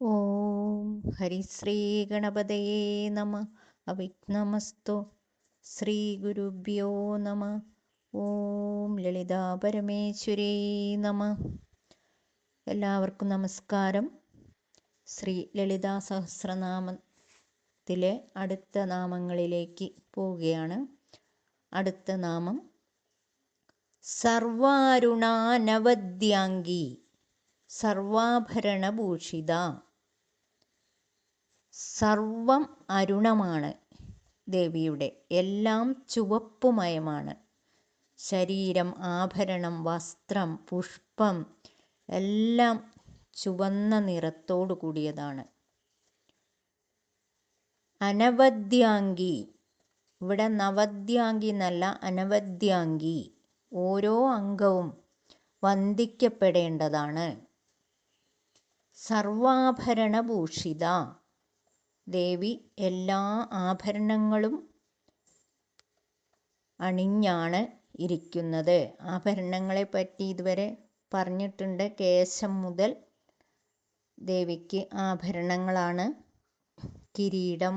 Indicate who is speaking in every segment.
Speaker 1: ഓം ഹരിശ്രീ ഗണപതയേ നമ. അവിഘ്നമസ്തു. ശ്രീ ഗുരുഭ്യോ നമ. ഓം ലളിതാ പരമേശ്വരേ നമ. എല്ലാവർക്കും നമസ്കാരം. ശ്രീ ലളിതാ സഹസ്രനാമത്തിലെ അടുത്ത നാമങ്ങളിലേക്ക് പോവുകയാണ്. അടുത്ത നാമം സർവാരുണാനവദ്യാംഗി. സർവാഭരണഭൂഷിത. സർവം അരുണമാണ് ദേവിയുടെ. എല്ലാം ചുവപ്പുമയമാണ്. ശരീരം ആഭരണം വസ്ത്രം പുഷ്പം എല്ലാം ചുവന്ന നിറത്തോടു കൂടിയതാണ്. അനവദ്യാംഗി. ഇവിടെ നവദ്യാങ്കി എന്നല്ല അനവദ്യാംഗി. ഓരോ അംഗവും വന്ദിക്കപ്പെടേണ്ടതാണ്. സർവാഭരണഭൂഷിത. ദേവി എല്ലാ ആഭരണങ്ങളും അണിഞ്ഞാണ് ഇരിക്കുന്നത്. ആഭരണങ്ങളെ പറ്റി ഇതുവരെ പറഞ്ഞിട്ടുണ്ട്. കേശം മുതൽ ദേവിക്ക് ആഭരണങ്ങളാണ്. കിരീടം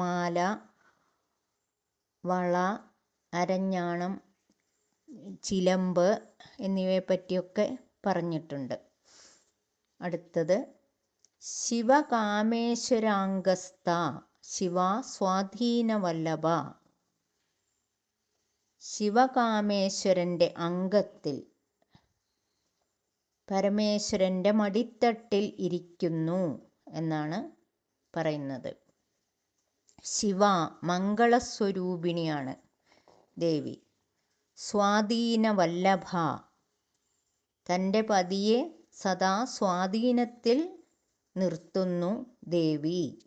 Speaker 1: മാല വള അരഞ്ഞാണം ചിലമ്പ് എന്നിവയെ പറ്റിയൊക്കെ പറഞ്ഞിട്ടുണ്ട്. അടുത്തത് ശിവകാമേശ്വരാംഗസ്ഥ ശിവ സ്വാധീനവല്ലഭ. ശിവകാമേശ്വരന്റെ അംഗത്തിൽ പരമേശ്വരന്റെ മടിത്തട്ടിൽ ഇരിക്കുന്നു എന്നാണ് പറയുന്നത്. ശിവ മംഗളസ്വരൂപിണിയാണ് ദേവി. സ്വാധീനവല്ലഭ തന്റെ പതിയെ സദാ സ്വാധീനത്തിൽ നിർത്തുന്നു ദേവി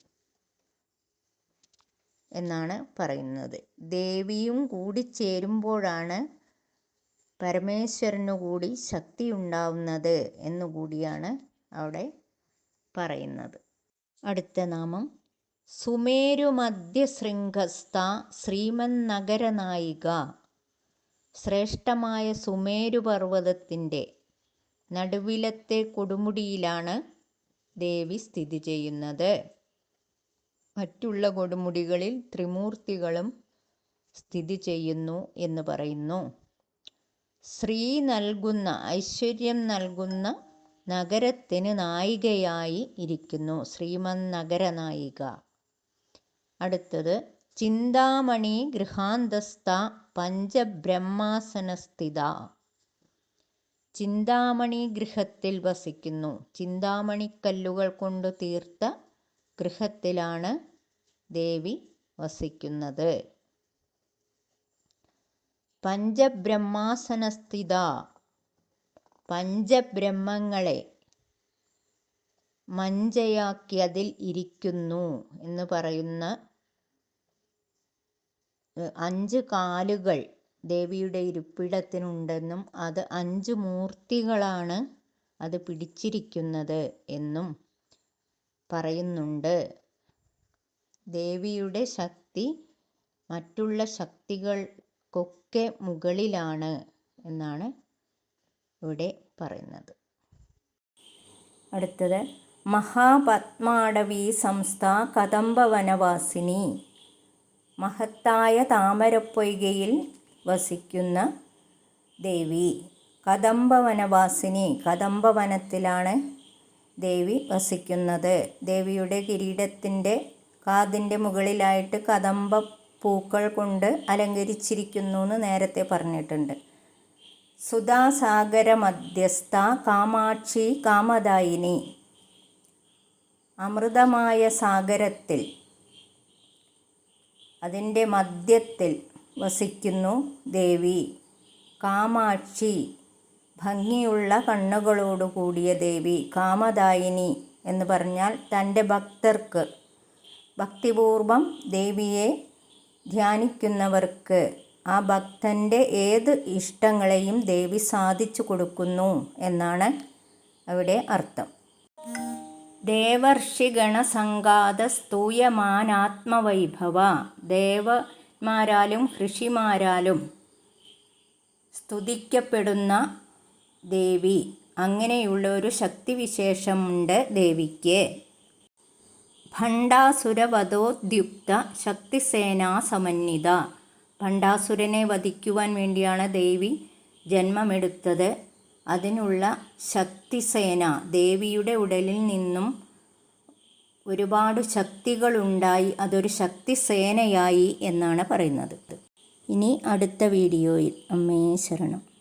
Speaker 1: എന്നാണ് പറയുന്നത്. ദേവിയും കൂടി ചേരുമ്പോഴാണ് പരമേശ്വരനു കൂടി ശക്തി ഉണ്ടാവുന്നത് എന്നുകൂടിയാണ് അവിടെ പറയുന്നത്. അടുത്ത നാമം സുമേരുമധ്യശൃംഖസ്ഥ ശ്രീമന്നഗരനായിക. ശ്രേഷ്ഠമായ സുമേരുപർവതത്തിന്റെ നടുവിലത്തെ കൊടുമുടിയിലാണ് ദേവി സ്ഥിതി ചെയ്യുന്നത്. മറ്റുള്ള കൊടുമുടികളിൽ ത്രിമൂർത്തികളും സ്ഥിതി ചെയ്യുന്നു എന്ന് പറയുന്നു. ശ്രീ നൽകുന്ന ഐശ്വര്യം നൽകുന്ന നഗരത്തിന് നായികയായി ഇരിക്കുന്നു. ശ്രീമന്നഗര നായിക. അടുത്തത് ചിന്താമണി ഗൃഹാന്തസ്ഥ പഞ്ചബ്രഹ്മാസനസ്ഥിത. ചിന്താമണി ഗൃഹത്തിൽ വസിക്കുന്നു. ചിന്താമണിക്കല്ലുകൾ കൊണ്ട് തീർത്ത ഗൃഹത്തിലാണ് ദേവി വസിക്കുന്നത്. പഞ്ചബ്രഹ്മാസനസ്ഥിത. പഞ്ചബ്രഹ്മങ്ങളെ മഞ്ചയാക്കി അതിൽ ഇരിക്കുന്നു എന്ന് പറയുന്ന അഞ്ച് കാലുകൾ ദേവിയുടെ ഇരിപ്പിടത്തിനുണ്ടെന്നും അത് അഞ്ച് മൂർത്തികളാണ് അത് പിടിച്ചിരിക്കുന്നത് എന്നും പറയുന്നുണ്ട്. ദേവിയുടെ ശക്തി മറ്റുള്ള ശക്തികൾക്കൊക്കെ മുകളിലാണ് എന്നാണ് ഇവിടെ പറയുന്നത്. അടുത്തത് മഹാപത്മാടവി സംസ്ഥ കദംബവനവാസിനി. മഹത്തായ താമരപ്പൊയ്കയിൽ വസിക്കുന്ന ദേവി. കദംബവനവാസിനി കദംബവനത്തിലാണ് ദേവി വസിക്കുന്നത്. ദേവിയുടെ കിരീടത്തിന്റെ കാതിന്റെ മുകളിലായിട്ട് കദംബ പൂക്കൾ കൊണ്ട് അലങ്കരിച്ചിരിക്കുന്നു എന്ന് നേരത്തെ പറഞ്ഞിട്ടുണ്ട്. സുധാസാഗര മധ്യസ്ഥ കാമാക്ഷി കാമദായിനി. അമൃതമായ സാഗരത്തിൽ അതിന്റെ മധ്യത്തിൽ വസിക്കുന്നു ദേവി. കാമാക്ഷി. ഭംഗിയുള്ള കണ്ണുകളോടു കൂടിയ ദേവി കാമദായിനി എന്ന് പറഞ്ഞാൽ തന്റെ ഭക്തർക്ക്. ഭക്തിപൂർവം ദേവിയെ ധ്യാനിക്കുന്നവർക്ക് ആ ഭക്തന്റെ ഏത് ഇഷ്ടങ്ങളെയും ദേവി സാധിച്ചു കൊടുക്കുന്നു എന്നാണ് അവിടെ അർത്ഥം. ദേവർഷിഗണസംഘാത സ്തൂയമാനാത്മവൈഭവ. ദേവന്മാരാലും ഋഷിമാരാലും സ്തുതിക്കപ്പെടുന്ന ദേവി. അങ്ങനെയുള്ള ഒരു ശക്തിവിശേഷമുണ്ട് ദേവിക്ക്. ഭണ്ഡാസുരവധോദ്യുക്ത ശക്തിസേനാ സമന്വിത. ഭണ്ഡാസുരനെ വധിക്കുവാൻ വേണ്ടിയാണ് ദേവി ജന്മമെടുത്തത്. അതിനുള്ള ശക്തിസേന ദേവിയുടെ ഉടലിൽ നിന്നും ഒരുപാട് ശക്തികളുണ്ടായി അതൊരു ശക്തി സേനയായി എന്നാണ് പറയുന്നത്. ഇനി അടുത്ത വീഡിയോയിൽ. അമ്മേ ശരണം.